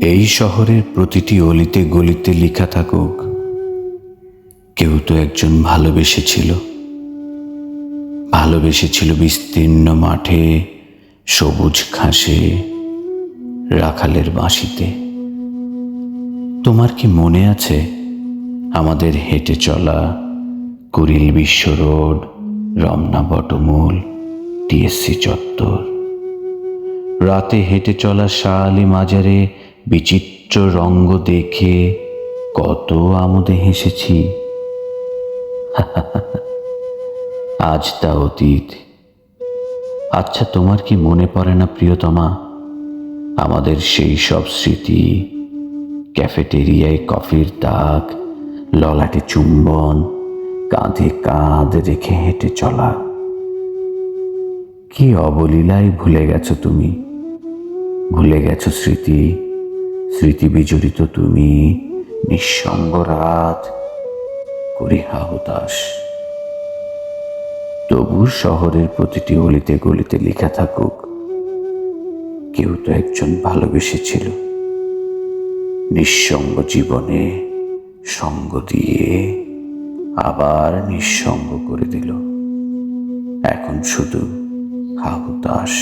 এই শহরের প্রতিটি অলিতে গলিতে লেখা থাকুক, কেউ তো একজন ভালোবেসেছিল। ভালোবেসেছিল বিস্তীর্ণ মাঠে, সবুজ ঘাসে, রাখালের বাঁশিতে। তোমার কি মনে আছে আমাদের হেঁটে চলা কুড়িল বিশ্ব রোড, রমনা বটমূল, টিএসসি চত্বর? রাতে হেঁটে চলা শালি মাজারে বিচিত্র রঙ্গ দেখে কত আমোদে হেসেছি। আজ তা অতীত। আচ্ছা তোমার কি মনে পড়ে না প্রিয়তমা? আমাদের সেই সব স্মৃতি, ক্যাফেটেরিয়ায় কফির দাগ, ললাটে চুম্বন, কাঁধে কাঁধ রেখে হেঁটে চলা। কি অবলীলায় ভুলে গেছো তুমি? ভুলে গেছো স্মৃতি? স্মৃতি বিজড়িত তুমি নিঃসঙ্গ রাত করি হাহুতাস তবু শহরের প্রতিটি অলিতে গলিতে লেখা থাকুক, কেউ তো একজন ভালোবেসেছিল। নিঃসঙ্গ জীবনে সঙ্গ দিয়ে আবার নিঃসঙ্গ করে দিল। এখন শুধু হাহুতাস